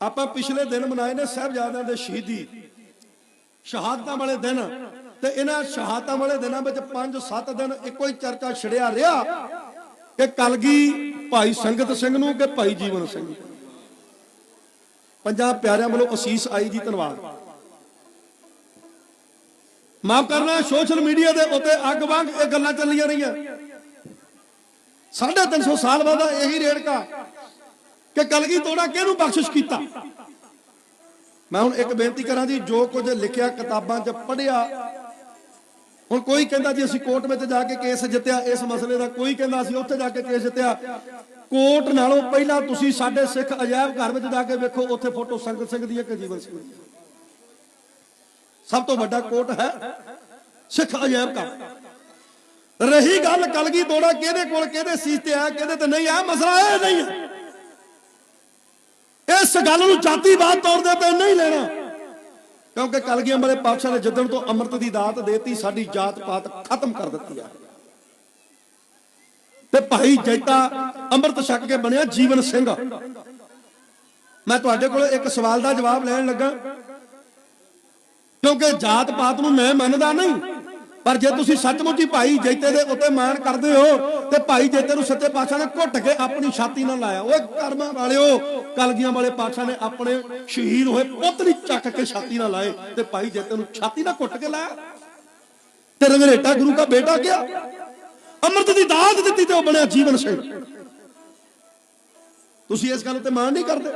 ਆਪਾਂ ਪਿਛਲੇ ਦਿਨ ਮਨਾਏ ਨੇ ਸਾਹਿਬਜ਼ਾਦਿਆਂ ਦੇ ਸ਼ਹੀਦੀ। ਸ਼ਹਾਦਤਾਂ ਵਾਲੇ ਦਿਨ। ਤੇ ਇਹਨਾਂ ਸ਼ਹਾਦਤਾਂ ਵਾਲੇ ਦਿਨਾਂ ਵਿੱਚ 5-7 ਦਿਨ ਇੱਕੋ ਹੀ ਚਰਚਾ ਛਿੜਿਆ ਰਿਹਾ ਕਿ ਕਲਗੀ ਭਾਈ ਸੰਗਤ ਸਿੰਘ ਨੂੰ ਕਿ ਭਾਈ ਜੀਵਨ ਸਿੰਘ ਪੰਜਾਂ ਪਿਆਰਿਆਂ ਵੱਲੋਂ ਅਸੀਸ ਆਈ ਜੀ ਧੰਨਵਾਦ। ਮਾਫ ਕਰਨਾ, ਸੋਸ਼ਲ ਮੀਡੀਆ ਦੇ ਉੱਤੇ ਅੱਗ ਵਾਂਗ ਇਹ ਗੱਲਾਂ ਚੱਲੀਆਂ ਰਹੀਆਂ। 350 ਸਾਲ ਬਾਅਦ ਇਹੀ ਰੇੜਕਾ ਕਿ ਕਲਗੀ ਤੋੜਾ ਕਿਹਨੂੰ ਬਖਸ਼ਿਸ਼ ਕੀਤਾ? ਮੈਂ ਹੁਣ ਇੱਕ ਬੇਨਤੀ ਕਰਾਂ ਜੀ, ਜੋ ਕੁਝ ਲਿਖਿਆ ਕਿਤਾਬਾਂ 'ਚ ਪੜਿਆ ਹੁਣ ਕੋਈ ਕਹਿੰਦਾ ਜੀ ਅਸੀਂ ਕੋਰਟ ਵਿੱਚ ਜਾ ਕੇ ਕੇਸ ਜਿੱਤਿਆ, ਇਸ ਮਸਲੇ ਦਾ ਕੋਈ ਕਹਿੰਦਾ ਅਸੀਂ ਉੱਥੇ ਜਾ ਕੇ ਕੇਸ ਜਿੱਤਿਆ। ਕੋਰਟ ਨਾਲੋਂ ਪਹਿਲਾਂ ਤੁਸੀਂ ਸਾਡੇ ਸਿੱਖ ਅਜਾਇਬ ਘਰ ਵਿੱਚ ਜਾ ਕੇ ਵੇਖੋ, ਉੱਥੇ ਫੋਟੋ ਸੰਗਤ ਸਿੰਘ ਦੀ ਹੈ ਕਿ ਜੀਵਨ ਸਿੰਘ ਦੀ ਸਭ ਤੋਂ ਵੱਡਾ ਕੋਰਟ ਹੈ ਸਿੱਖ ਅਜਾਇਬ ਘਰ। ਰਹੀ ਗੱਲ ਕਲਗੀ ਤੋੜਾ ਕਿਹਦੇ ਕੋਲ, ਕਿਹਦੇ ਸੀਸ ਤੇ ਆ ਕਿਹਦੇ ਤੇ ਨਹੀਂ ਆ ਮਸਲਾ ਇਹ ਨਹੀਂ ਹੈ। ਇਸ ਗੱਲ ਨੂੰ ਜਾਤੀਵਾਦ ਤੌਰ ਦੇ ਤੇ ਨਹੀਂ ਲੈਣਾ। ਕਿਉਂਕਿ ਕਲਗੀਆਂ ਵਾਲੇ ਪਾਤਸ਼ਾਹ ਨੇ ਜਿੱਦਣ ਤੋਂ ਅੰਮ੍ਰਿਤ ਦੀ ਦਾਤ ਦੇਤੀ, ਸਾਡੀ ਜਾਤ ਪਾਤ ਖਤਮ ਕਰ ਦਿੱਤੀ ਆ। ਤੇ ਭਾਈ ਜੈਤਾ ਅੰਮ੍ਰਿਤ ਛਕ ਕੇ ਬਣਿਆ ਜੀਵਨ ਸਿੰਘ। ਮੈਂ ਤੁਹਾਡੇ ਕੋਲ ਇੱਕ ਸਵਾਲ ਦਾ ਜਵਾਬ ਲੈਣ ਲੱਗਾ। ਕਿਉਂਕਿ ਜਾਤ ਪਾਤ ਨੂੰ ਮੈਂ ਮੰਨਦਾ ਨਹੀਂ। ਪਰ ਜੇ ਤੁਸੀਂ ਸੱਚਮੁੱਚ ਹੀ ਭਾਈ ਜੈਤੇ ਦੇ ਉੱਤੇ ਮਾਣ ਕਰਦੇ ਹੋ, ਤੇ ਭਾਈ ਜੈਤੇ ਨੂੰ ਸੱਚੇ ਪਾਤਸ਼ਾਹ ਨੇ ਘੁੱਟ ਕੇ ਆਪਣੀ ਛਾਤੀ ਨਾਲ ਲਾਇਆ। ਓਏ ਕਰਮਾਂ ਵਾਲਿਓ, ਕਲਗੀਆਂ ਵਾਲੇ ਪਾਤਸ਼ਾਹ ਨੇ ਆਪਣੇ ਸ਼ਹੀਦ ਹੋਏ ਪੁੱਤ ਨਹੀਂ ਚੱਕ ਕੇ ਛਾਤੀ ਨਾਲ ਲਾਏ ਤੇ ਭਾਈ ਜੈਤੇ ਨੂੰ ਛਾਤੀ ਨਾਲ ਘੁੱਟ ਕੇ ਲਾਇਆ। ਤੇ ਰੰਗਰੇਟਾ ਗੁਰੂ ਦਾ ਬੇਟਾ ਗਿਆ ਅੰਮ੍ਰਿਤ ਦੀ ਦਾਤ ਦਿੱਤੀ ਤੇ ਉਹ ਬਣਿਆ ਜੀਵਨ ਸਿੰਘ ਤੁਸੀਂ ਇਸ ਗੱਲ ਤੇ ਮਾਣ ਨਹੀਂ ਕਰਦੇ?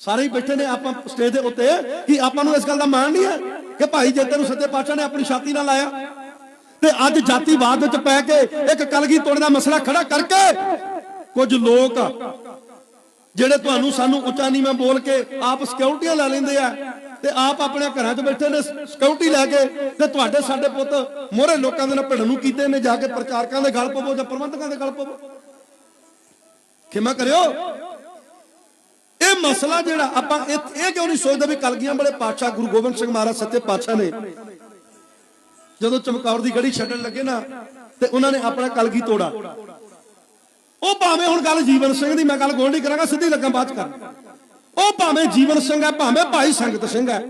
ਸਾਰੇ ਹੀ ਬੈਠੇ ਨੇ ਆਪਾਂ ਸਟੇਜ ਦੇ ਉੱਤੇ ਕਿ ਆਪਾਂ ਨੂੰ ਇਸ ਗੱਲ ਦਾ ਮਾਣ ਨਹੀਂ ਹੈ ਕਿ ਭਾਈ ਜੇਤੇ ਨੂੰ ਸੱਚੇ ਪਾਤਸ਼ਾਹ ਨੇ ਆਪਣੀ ਛਾਤੀ ਨਾਲ ਲਾਇਆ। ਤੇ ਅੱਜ ਜਾਤੀਵਾਦ ਵਿੱਚ ਪੈ ਕੇ ਇੱਕ ਕਲਗੀ ਤੋੜਨ ਦਾ ਮਸਲਾ ਖੜਾ ਕਰਕੇ ਕੁਝ ਲੋਕ ਜਿਹੜੇ ਤੁਹਾਨੂੰ ਸਾਨੂੰ ਉੱਚਾ ਨੀਵਾਂ ਬੋਲ ਕੇ ਆਪ ਸਿਕਿਉਰਟੀਆਂ ਲੈ ਲੈਂਦੇ ਆ ਤੇ ਆਪ ਆਪਣੇ ਘਰਾਂ 'ਚ ਬੈਠੇ ਨੇ ਸਿਕਿਉਰਟੀ ਲੈ ਕੇ ਤੇ ਤੁਹਾਡੇ ਸਾਡੇ ਪੁੱਤ ਮੋਹਰੇ ਲੋਕਾਂ ਦੇ ਨਾਲ ਭਿੜਨ ਨੂੰ ਕੀਤੇ ਨੇ ਜਾ ਕੇ ਪ੍ਰਚਾਰਕਾਂ ਦੇ ਗਲ ਪਵੋ ਜਾਂ ਪ੍ਰਬੰਧਕਾਂ ਦੇ ਗਲ ਪਵੋ। ਖਿਮਾ ਕਰਿਓ। ਮਸਲਾ ਜਿਹੜਾ ਆਪਾਂ ਇਹ ਕਿਉਂ ਨਹੀਂ ਸੋਚਦੇ ਵੀ ਕਲਗੀਆਂ ਵਾਲੇ ਪਾਤਸ਼ਾਹ ਗੁਰੂ ਗੋਬਿੰਦ ਸਿੰਘ ਮਹਾਰਾਜ ਸੱਚੇ ਪਾਤਸ਼ਾਹ ਨੇ ਜਦੋਂ ਚਮਕੌਰ ਦੀ ਗੜੀ ਛੱਡਣ ਲੱਗੇ ਨਾ ਤੇ ਉਹਨਾਂ ਨੇ ਆਪਣਾ ਕਲਗੀ ਤੋੜਾ। ਉਹ ਭਾਵੇਂ ਹੁਣ ਗੱਲ ਜੀਵਨ ਸਿੰਘ ਦੀ, ਮੈਂ ਗੱਲ ਗੋਲ ਨਹੀਂ ਕਰਾਂਗਾ, ਸਿੱਧੀ ਲੱਗਾ ਬਾਅਦ ਕਰ। ਉਹ ਭਾਵੇਂ ਜੀਵਨ ਸਿੰਘ ਹੈ, ਭਾਵੇਂ ਭਾਈ ਸੰਗਤ ਸਿੰਘ ਹੈ।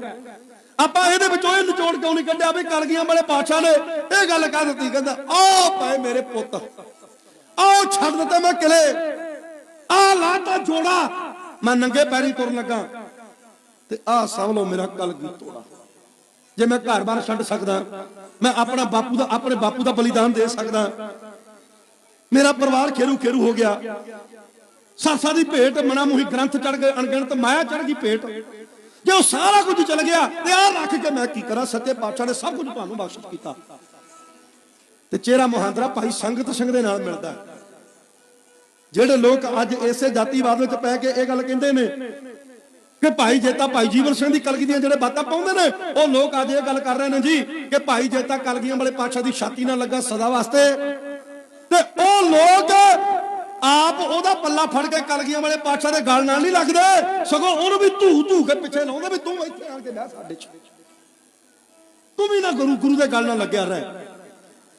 ਆਪਾਂ ਇਹਦੇ ਵਿੱਚੋਂ ਇਹ ਨਿਚੋੜ ਕਿਉਂ ਨਹੀਂ ਕੱਢਿਆ ਵੀ ਕਲਗੀਆਂ ਵਾਲੇ ਪਾਤਸ਼ਾਹ ਨੇ ਇਹ ਗੱਲ ਕਹਿ ਦਿੱਤੀ, ਕਹਿੰਦਾ ਆਹ ਭਾਵੇਂ ਮੇਰੇ ਪੁੱਤ, ਆਓ ਛੱਡ ਦਿੱਤਾ ਮੈਂ ਕਿਲੇ। ਆ ਲਾਤਾ ਜੋੜਾ ਮੈਂ ਨੰਗੇ ਪੈਰੀ ਤੁਰਨ ਲੱਗਾ ਤੇ ਆਹ ਸਮਝ ਲਓ ਮੇਰਾ ਕਲਗੀ ਤੋੜਾ। ਜੇ ਮੈਂ ਘਰ-ਬਾਰ ਛੱਡ ਸਕਦਾ, ਮੈਂ ਆਪਣਾ ਬਾਪੂ ਦਾ ਆਪਣੇ ਬਾਪੂ ਦਾ ਬਲੀਦਾਨ ਦੇ ਸਕਦਾ। ਮੇਰਾ ਪਰਿਵਾਰ ਖੇਰੂ ਖੇਰੂ ਹੋ ਗਿਆ। ਸਾਸਾ ਦੀ ਭੇਟ, ਮਨਾ ਮੁਹੀ ਗ੍ਰੰਥ ਚੜ ਗਏ, ਅਣਗਿਣਤ ਮਾਇਆ ਚੜ ਗਈ ਭੇਟ। ਜੇ ਉਹ ਸਾਰਾ ਕੁਝ ਚਲ ਗਿਆ ਤੇ ਆਹ ਰੱਖ ਕੇ ਮੈਂ ਕੀ ਕਰਾਂ? ਸੱਚੇ ਪਾਤਸ਼ਾਹ ਨੇ ਸਭ ਕੁਝ ਤੁਹਾਨੂੰ ਬਖਸ਼ਿਸ਼ ਕੀਤਾ। ਤੇ ਚਿਹਰਾ ਮੁਹਾਂਦਰਾ ਭਾਈ ਸੰਗਤ ਸਿੰਘ ਦੇ ਨਾਲ ਮਿਲਦਾ ਜਿਹੜੇ ਲੋਕ ਅੱਜ ਇਸੇ ਜਾਤੀਵਾਦ ਵਿੱਚ ਪੈ ਕੇ ਇਹ ਗੱਲ ਕਹਿੰਦੇ ਨੇ ਕਿ ਭਾਈ ਜੇਤਾ ਭਾਈ ਜੀਵਨ ਸਿੰਘ ਦੀ ਕਲਗੀ ਦੀਆਂ ਜਿਹੜੇ ਬਾਤਾਂ ਪਾਉਂਦੇ ਨੇ, ਉਹ ਲੋਕ ਅੱਜ ਇਹ ਗੱਲ ਕਰ ਰਹੇ ਨੇ ਜੀ ਕਿ ਭਾਈ ਜੇਤਾ ਕਲਗੀਆਂ ਵਾਲੇ ਪਾਤਸ਼ਾਹ ਦੀ ਛਾਤੀ ਨਾਲ ਲੱਗਾ ਸਦਾ ਵਾਸਤੇ। ਤੇ ਉਹ ਲੋਕ ਆਪ ਉਹਦਾ ਪੱਲਾ ਫੜ ਕੇ ਕਲਗੀਆਂ ਵਾਲੇ ਪਾਤਸ਼ਾਹ ਦੇ ਗਲ ਨਾਲ ਨਹੀਂ ਲੱਗਦੇ, ਸਗੋਂ ਉਹਨੂੰ ਵੀ ਧੂ ਧੂ ਕੇ ਪਿੱਛੇ ਲਾਉਂਦੇ ਵੀ ਤੂੰ ਇੱਥੇ ਆ ਕੇ ਬਹਿ ਸਾਡੇ ਚ। ਤੂੰ ਵੀ ਨਾ ਗੁਰੂ ਗੁਰੂ ਦੇ ਗਲ ਨਾਲ ਲੱਗਿਆ ਰਹਿ।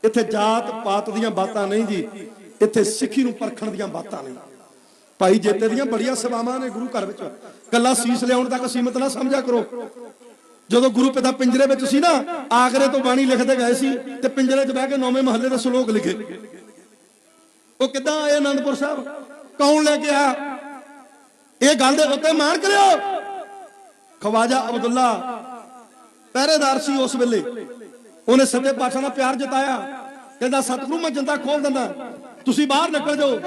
ਇੱਥੇ ਜਾਤ ਪਾਤ ਦੀਆਂ ਬਾਤਾਂ ਨਹੀਂ ਜੀ। ਇੱਥੇ ਸਿੱਖੀ ਨੂੰ ਪਰਖਣ ਦੀਆਂ ਬਾਤਾਂ ਨੇ। ਭਾਈ ਜੇਤੇ ਦੀਆਂ ਬੜੀਆਂ ਸੇਵਾਵਾਂ ਨੇ ਗੁਰੂ ਘਰ ਵਿੱਚ। ਕੱਲਾ ਸੀਸ ਲਿਆਉਣ ਤੱਕ ਸੀਮਤ ਨਾ ਸਮਝਿਆ ਕਰੋ। ਜਦੋਂ ਗੁਰੂ ਪਿਤਾ ਪਿੰਜਰੇ ਵਿੱਚ ਸੀ ਨਾ ਆਗਰੇ ਤੋਂ ਬਾਣੀ ਲਿਖਦੇ ਗਏ ਸੀ ਤੇ ਪਿੰਜਰੇ 'ਚ ਬਹਿ ਕੇ ਨੌਵੇਂ ਮਹੱਲੇ ਦੇ ਸ਼ਲੋਕ ਲਿਖੇ। ਉਹ ਕਿੱਦਾਂ ਆਏ ਆਨੰਦਪੁਰ ਸਾਹਿਬ? ਕੌਣ ਲੈ ਕੇ ਆਇਆ? ਇਹ ਗੱਲ ਦੇ ਉੱਤੇ ਮਾਣ ਕਰਿਓ। ਖਵਾਜਾ ਅਬਦੁੱਲਾ ਪਹਿਰੇਦਾਰ ਸੀ ਉਸ ਵੇਲੇ। ਉਹਨੇ ਸੱਚੇ ਪਾਤਸ਼ਾਹ ਦਾ ਪਿਆਰ ਜਤਾਇਆ। ਕਹਿੰਦਾ, ਸਤਿਗੁਰੂ, ਮੈਂ ਜਿੰਦਾ ਖੋਲ ਦਿੰਦਾ। ਤੁਸੀਂ ਬਾਹਰ ਨਿਕਲ ਜਾਓ।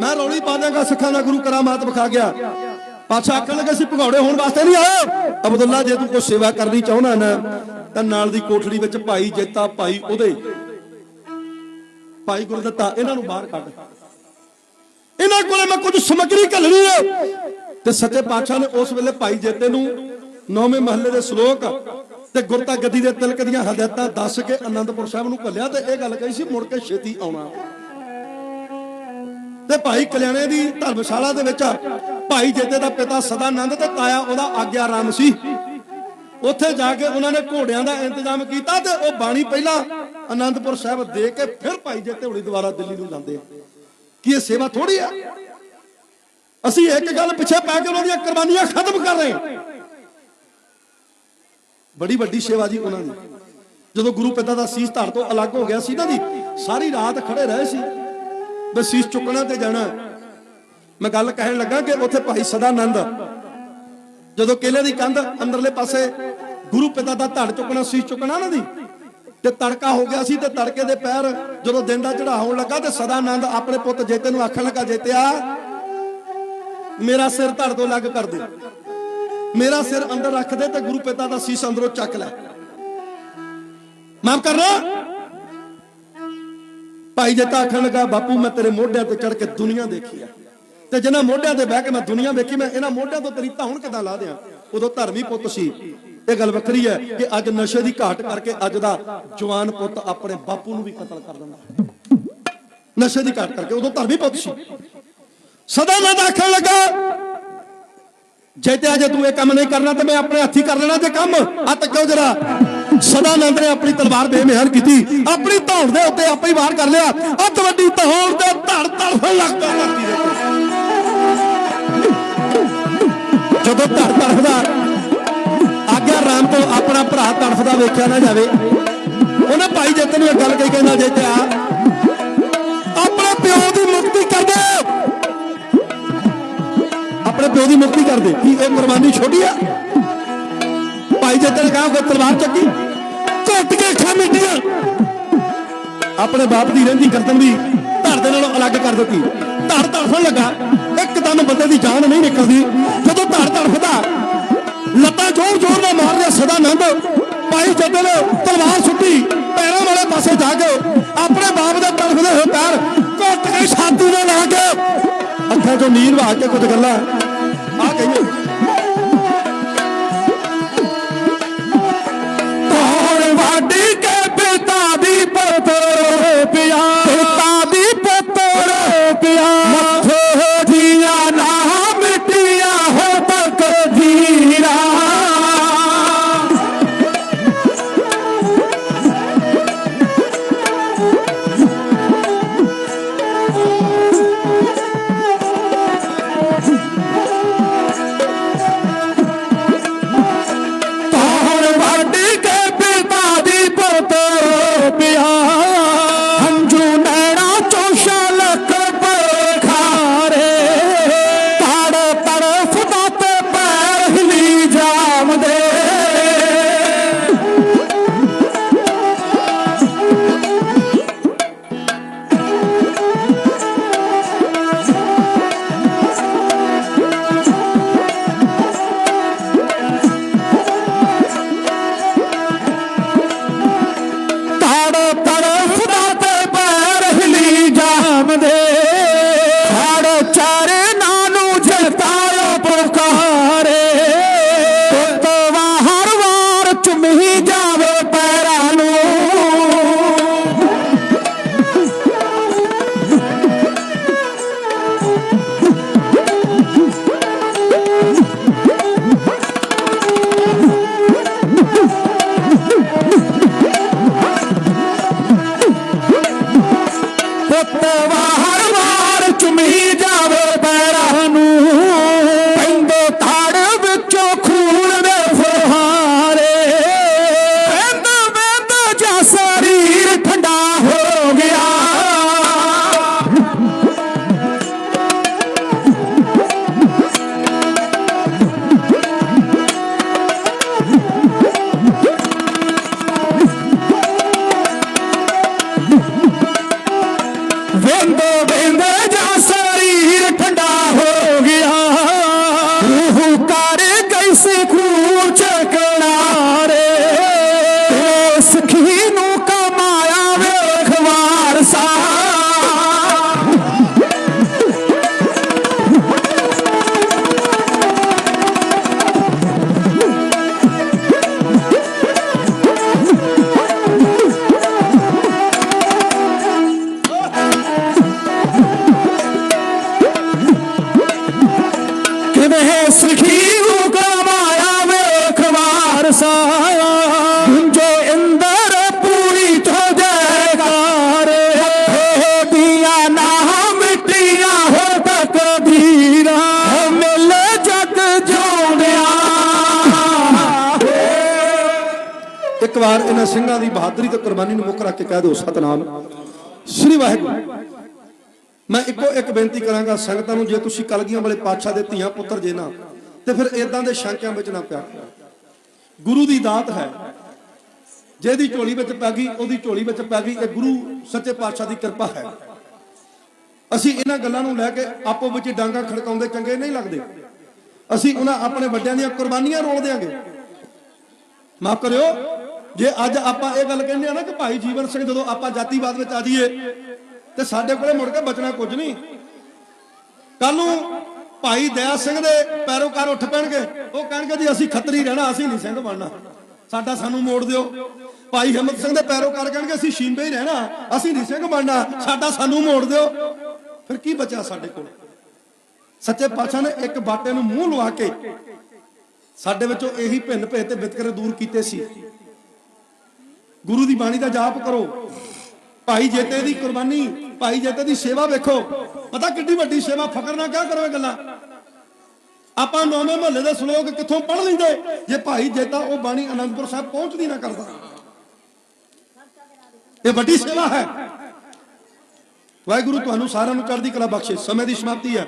ਮੈਂ ਰੌਲੀ ਪਾ ਦਾਂਗਾ ਸਿੱਖਾਂ ਦਾ ਗੁਰੂ ਕਰਾਮਾਤ ਵਿਖਾ ਗਿਆ। ਪਾਤਸ਼ਾਹ ਆਖਣ ਲੱਗੇ ਸੀ ਭਗੌੜੇ ਹੋਣ ਵਾਸਤੇ ਨਹੀਂ ਆਏ। ਅਬਦੁੱਲਾ, ਜੇ ਤੂੰ ਕੋਈ ਸੇਵਾ ਕਰਨੀ ਚਾਹੁੰਦਾ ਨਾ, ਤਾਂ ਨਾਲ ਦੀ ਕੋਠੜੀ ਵਿੱਚ ਭਾਈ ਜੇਤਾ, ਭਾਈ ਉਹਦੇ। ਭਾਈ ਗੁਰਦੱਤਾ, ਇਹਨਾਂ ਨੂੰ ਬਾਹਰ ਕੱਢ। ਇਹਨਾਂ ਕੋਲੇ ਮੈਂ ਕੁਝ ਸਮੱਗਰੀ ਘੱਲਣੀ ਹੈ ਤੇ ਸੱਚੇ ਪਾਤਸ਼ਾਹ ਨੇ ਉਸ ਵੇਲੇ ਭਾਈ ਜੇਤੇ ਨੂੰ ਨੌਵੇਂ ਮਹੱਲੇ ਦੇ ਸ਼ਲੋਕ ਤੇ ਗੁਰਤਾ ਗੱਦੀ ਦੇ ਤਿਲਕ ਦੀਆਂ ਹਦਾਇਤਾਂ ਦੱਸ ਕੇ ਅਨੰਦਪੁਰ ਸਾਹਿਬ ਨੂੰ ਘੱਲਿਆ ਤੇ ਇਹ ਗੱਲ ਕਹੀ ਸੀ, ਮੁੜ ਕੇ ਛੇਤੀ ਆਉਣਾ। ਤੇ ਭਾਈ ਕਲਿਆਣੇ ਦੀ ਧਰਮਸ਼ਾਲਾ ਦੇ ਵਿੱਚ ਭਾਈ ਜੇਤੇ ਦਾ ਪਿਤਾ ਸਦਾਨੰਦ ਤੇ ਤਾਇਆ ਉਹਦਾ ਆਗਿਆ ਰਾਮ ਸੀ। ਉੱਥੇ ਜਾ ਕੇ ਉਹਨਾਂ ਨੇ ਘੋੜਿਆਂ ਦਾ ਇੰਤਜ਼ਾਮ ਕੀਤਾ ਤੇ ਉਹ ਬਾਣੀ ਪਹਿਲਾਂ ਅਨੰਦਪੁਰ ਸਾਹਿਬ ਦੇ ਕੇ ਫਿਰ ਭਾਈ ਜੇਤੇ ਹੁਣੀ ਦੁਬਾਰਾ ਦਿੱਲੀ ਨੂੰ ਜਾਂਦੇ ਆ। ਕੀ ਇਹ ਸੇਵਾ ਥੋੜੀ ਆ? ਅਸੀਂ ਇੱਕ ਗੱਲ ਪਿੱਛੇ ਪੈ ਕੇ ਉਹਨਾਂ ਦੀਆਂ ਕੁਰਬਾਨੀਆਂ ਖਤਮ ਕਰ ਰਹੇ ਹਾਂ। ਬੜੀ ਵੱਡੀ ਸੇਵਾ ਜੀ ਉਹਨਾਂ ਦੀ। ਜਦੋਂ ਗੁਰੂ ਪਿਤਾ ਦਾ ਸੀਸ ਧੜ ਤੋਂ ਅਲੱਗ ਹੋ ਗਿਆ ਸੀ ਨਾ ਜੀ, ਸਾਰੀ ਰਾਤ ਖੜੇ ਰਹੇ ਸੀ। ਬਈ ਸੀਸ ਚੁੱਕਣਾ ਤੇ ਜਾਣਾ। ਮੈਂ ਗੱਲ ਕਹਿਣ ਲੱਗਾ ਕਿ ਉੱਥੇ ਭਾਈ ਸਦਾਨੰਦ, ਜਦੋਂ ਕਿਲੇ ਦੀ ਕੰਧ ਅੰਦਰਲੇ ਪਾਸੇ ਗੁਰੂ ਪਿਤਾ ਦਾ ਧੜ ਚੁੱਕਣਾ, ਸੀਸ ਚੁੱਕਣਾ ਨਾ ਦੀ, ਤੇ ਤੜਕਾ ਹੋ ਗਿਆ ਸੀ ਤੇ ਤੜਕੇ ਦੇ ਪੈਰ ਜਦੋਂ ਦਿਨ ਦਾ ਚੜਾ ਹੋਣ ਲੱਗਾ ਤੇ ਸਦਾਨੰਦ ਆਪਣੇ ਪੁੱਤ ਜੇਤੇ ਨੂੰ ਆਖਣ ਲੱਗਾ, ਜੇਤਿਆ, ਮੇਰਾ ਸਿਰ ਧੜ ਤੋਂ ਅਲੱਗ ਕਰ ਦੇ। ਮੇਰਾ ਸਿਰ ਅੰਦਰ ਰੱਖ ਦੇ ਤੇ ਗੁਰੂ ਪਿਤਾ ਦਾ ਸੀਸ ਅੰਦਰੋਂ ਚੱਕ ਲੈ। ਮਾਫ ਕਰਨਾ। ਭਾਈ ਜੇਤਾ ਆਖਣ ਲੱਗਾ, ਬਾਪੂ, ਮੈਂ ਤੇਰੇ ਮੋਢਿਆਂ ਤੇ ਚੜ ਕੇ ਦੁਨੀਆ ਦੇਖੀ ਆ। ਤੇ ਜਿਨ੍ਹਾਂ ਮੋਢਿਆਂ ਤੇ ਬਹਿ ਕੇ ਮੈਂ ਦੁਨੀਆ ਵੇਖੀ ਮੈਂ ਇਹਨਾਂ ਮੋਢਿਆਂ ਤੋਂ ਤੇਰੀ ਧੌਣ ਕਿਦਾਂ ਲਾ ਦਿਆਂ? ਉਦੋਂ ਧਰਮੀ ਪੁੱਤ ਸੀ। ਇਹ ਗੱਲ ਵੱਖਰੀ ਹੈ ਕਿ ਅੱਜ ਨਸ਼ੇ ਦੀ ਘਾਟ ਕਰਕੇ ਅੱਜ ਦਾ ਜਵਾਨ ਪੁੱਤ ਆਪਣੇ ਬਾਪੂ ਨੂੰ ਵੀ ਕਤਲ ਕਰ ਦਿੰਦਾ। ਨਸ਼ੇ ਦੀ ਘਾਟ ਕਰਕੇ ਉਦੋਂ ਧਰਮੀ ਪੁੱਤ ਸੀ। ਸਦਾ ਨਾ ਆਖਣ ਲੱਗਾ, ਜੇ ਤੇ ਅਜੇ ਤੂੰ ਇਹ ਕੰਮ ਨਹੀਂ ਕਰਨਾ, ਤੇ ਮੈਂ ਆਪਣੇ ਹੱਥੀ ਕਰ ਲੈਣਾ ਤੇ ਕੰਮ। ਆ ਤੱਕੋ ਜਰਾ? ਸਦਾਨੰਦ ਨੇ ਆਪਣੀ ਤਲਵਾਰ ਬੇਮਿਆਨ ਕੀਤੀ, ਆਪਣੀ ਧੌਣ ਦੇ ਉੱਤੇ ਆਪੇ ਹੀ ਵਾਰ ਕਰ ਲਿਆ। ਅੱਤ ਵੱਡੀ ਧੌਣ ਤੇ ਧੜ ਧੜ ਲੱਗਦਾ ਧਰਤੀ ਜਦੋਂ ਧੜ ਧੜਫਦਾ ਆਗਿਆ ਰਾਮ ਤੋਂ ਆਪਣਾ ਭਰਾ ਤੜਫਦਾ ਵੇਖਿਆ ਨਾ ਜਾਵੇ। ਉਹਨੇ ਭਾਈ ਜੱਤ ਨੂੰ ਇਹ ਗੱਲ ਕਹੀ, ਕਹਿੰਦਾ, ਜੇ ਤੇ ਆਪਣੇ ਪਿਓ ਦੀ ਮੁਕਤੀ ਕਰ ਦੇ। ਆਪਣੇ ਪਿਓ ਦੀ ਮੁਕਤੀ ਕਰ ਦੇ। ਕੀ ਇਹ ਕੁਰਬਾਨੀ ਛੋਟੀ ਆ? ਭਾਈ ਜੱਟ ਨੇ ਕਹਾ, ਕੋਈ ਤਲਵਾਰ ਚੱਕੀ? ਘੁੱਟ ਕੇ ਖਾ ਮਿੱਟੀਆਂ। ਆਪਣੇ ਬਾਪ ਦੀ ਰਹਿੰਦੀ ਗਰਦਨ ਵੀ ਧੜ ਦੇ ਨਾਲੋਂ ਅਲੱਗ ਕਰ ਦਿੱਤੀ। ਧੜ ਤੜਫਣ ਲੱਗਾ। ਇੱਕਦਮ ਬੰਦੇ ਦੀ ਜਾਨ ਨਹੀਂ ਨਿਕਲਦੀ। ਜਦੋਂ ਧੜ ਤੜਫਦਾ ਲੱਤਾਂ ਜ਼ੋਰ ਜ਼ੋਰ ਨਾਲ ਮਾਰ ਰਿਹਾ ਸਦਾਨੰਦ ਭਾਈ ਜੱਟ ਨੇ ਤਲਵਾਰ ਸੁੱਟੀ, ਪੈਰਾਂ ਵਾਲੇ ਪਾਸੇ ਜਾ ਕੇ ਆਪਣੇ ਬਾਪ ਦੇ ਤੜਫਦੇ ਹੋਏ ਪੈਰ ਘੁੱਟ ਕੇ ਛਾਤੀ ਨਾਲ ਲਾ ਕੇ ਅੱਖਾਂ ਚੋਂ ਨੀਰ ਵਹਾ ਕੇ ਕੁਝ ਗੱਲਾਂ ਆ ਕਹੀਆਂ ਧੌਣ ਕੇ ਪਿਤਾ ਦੀ ਪੁੱਤਰ ਪਿਆ ਪਿਤਾ ਵਾਰ ਇਹਨਾਂ ਸਿੰਘਾਂ ਦੀ ਬਹਾਦਰੀ ਤੇ ਕੁਰਬਾਨੀ ਨੂੰ ਮੁੱਖ ਰੱਖ ਕੇ ਕਹਿ ਦਿਓ, ਸਤਨਾਮ। ਸ੍ਰੀ ਵਾਹਿਗੁਰੂ, ਮੈਂ ਇੱਕੋ ਇੱਕ ਬੇਨਤੀ ਕਰਾਂਗਾ ਸੰਗਤਾਂ ਨੂੰ, ਜੇ ਤੁਸੀਂ ਕਲਗੀਆਂ ਵਾਲੇ ਪਾਤਸ਼ਾਹ ਦੇ ਧੀਆਂ ਪੁੱਤਰ ਜੇ ਨਾ, ਤੇ ਫਿਰ ਇਦਾਂ ਦੇ ਸ਼ੰਕਿਆਂ ਵਿੱਚ ਨਾ ਪਿਆ ਗੁਰੂ ਦੀ ਦਾਤ ਹੈ। ਜਿਹਦੀ ਝੋਲੀ ਵਿੱਚ ਪੈ ਗਈ, ਉਹਦੀ ਝੋਲੀ ਵਿੱਚ ਪੈ ਗਈ, ਇਹ ਗੁਰੂ ਸੱਚੇ ਪਾਤਸ਼ਾਹ ਦੀ ਕਿਰਪਾ ਹੈ। ਅਸੀਂ ਇਹਨਾਂ ਗੱਲਾਂ ਨੂੰ ਲੈ ਕੇ ਆਪੋ ਵਿੱਚ ਡਾਂਗਾ ਖੜਕਾਉਂਦੇ ਚੰਗੇ ਨਹੀਂ ਲੱਗਦੇ। ਅਸੀਂ ਉਹਨਾਂ ਆਪਣੇ ਵੱਡਿਆਂ ਦੀਆਂ ਕੁਰਬਾਨੀਆਂ ਰੋਲ ਦਿਆਂਗੇ ਮਾਫ ਕਰਿਓ। ਜੇ ਅੱਜ ਆਪਾਂ ਇਹ ਗੱਲ ਕਹਿੰਦੇ ਆ ਨਾ ਕਿ ਭਾਈ ਜੀਵਨ ਸਿੰਘ ਜਦੋਂ ਆਪਾਂ ਜਾਤੀਵਾਦ ਵਿੱਚ ਆ ਜਾਈਏ, ਤੇ ਸਾਡੇ ਕੋਲੇ ਮੁੜ ਕੇ ਬਚਣਾ ਕੁਝ ਨਹੀਂ। ਕੱਲ ਨੂੰ ਭਾਈ ਦਇਆ ਸਿੰਘ ਦੇ ਪੈਰੋਕਾਰ ਉੱਠ ਪੈਣਗੇ, ਉਹ ਕਹਿਣਗੇ ਜੀ ਅਸੀਂ ਖੱਤਰੀ ਰਹਿਣਾ, ਅਸੀਂ ਨਹੀਂ ਸਿੰਘ ਬਣਨਾ। ਸਾਡਾ ਸਾਨੂੰ ਮੋੜ ਦਿਓ। ਭਾਈ ਹਿੰਮਤ ਸਿੰਘ ਦੇ ਪੈਰੋਕਾਰ ਕਹਿਣਗੇ, ਅਸੀਂ ਸ਼ੀਂਬੇ ਹੀ ਰਹਿਣਾ, ਅਸੀਂ ਨਹੀਂ ਸਿੰਘ ਬਣਨਾ, ਸਾਡਾ ਸਾਨੂੰ ਮੋੜ ਦਿਓ। ਫਿਰ ਕੀ ਬਚਿਆ ਸਾਡੇ ਕੋਲ? ਸੱਚੇ ਪਾਤਸ਼ਾਹ ਨੇ ਇੱਕ ਬਾਟੇ ਨੂੰ ਮੂੰਹ ਲਵਾ ਕੇ ਸਾਡੇ ਵਿੱਚੋਂ ਇਹੀ ਭਿੰਨ ਭੇਦ ਤੇ ਵਿਤਕਰੇ ਦੂਰ ਕੀਤੇ ਸੀ। ਗੁਰੂ ਦੀ ਬਾਣੀ ਦਾ ਜਾਪ ਕਰੋ। ਭਾਈ ਜੇਤੇ ਦੀ ਕੁਰਬਾਨੀ, ਭਾਈ ਜੇਤੇ ਦੀ ਸੇਵਾ ਵੇਖੋ। ਪਤਾ ਕਿੱਡੀ ਵੱਡੀ ਸੇਵਾ, ਫਕਰ ਨਾ ਕਿਆ ਕਰੋ ਇਹ ਗੱਲਾਂ? ਆਪਾਂ ਨੌਵੇਂ ਮਹੱਲੇ ਦੇ ਸ਼ਲੋਕ ਕਿੱਥੋਂ ਪੜ੍ਹ ਲੈਂਦੇ ਜੇ ਭਾਈ ਜੇਤਾ ਉਹ ਬਾਣੀ ਅਨੰਦਪੁਰ ਸਾਹਿਬ ਪਹੁੰਚਦੀ ਨਾ ਕਰਦਾ। ਇਹ ਵੱਡੀ ਸੇਵਾ ਹੈ। ਵਾਹਿਗੁਰੂ, ਤੁਹਾਨੂੰ ਸਾਰਿਆਂ ਨੂੰ ਚੜ੍ਹਦੀ ਕਲਾ ਬਖਸ਼ੇ। ਸਮੇਂ ਦੀ ਸਮਾਪਤੀ ਹੈ।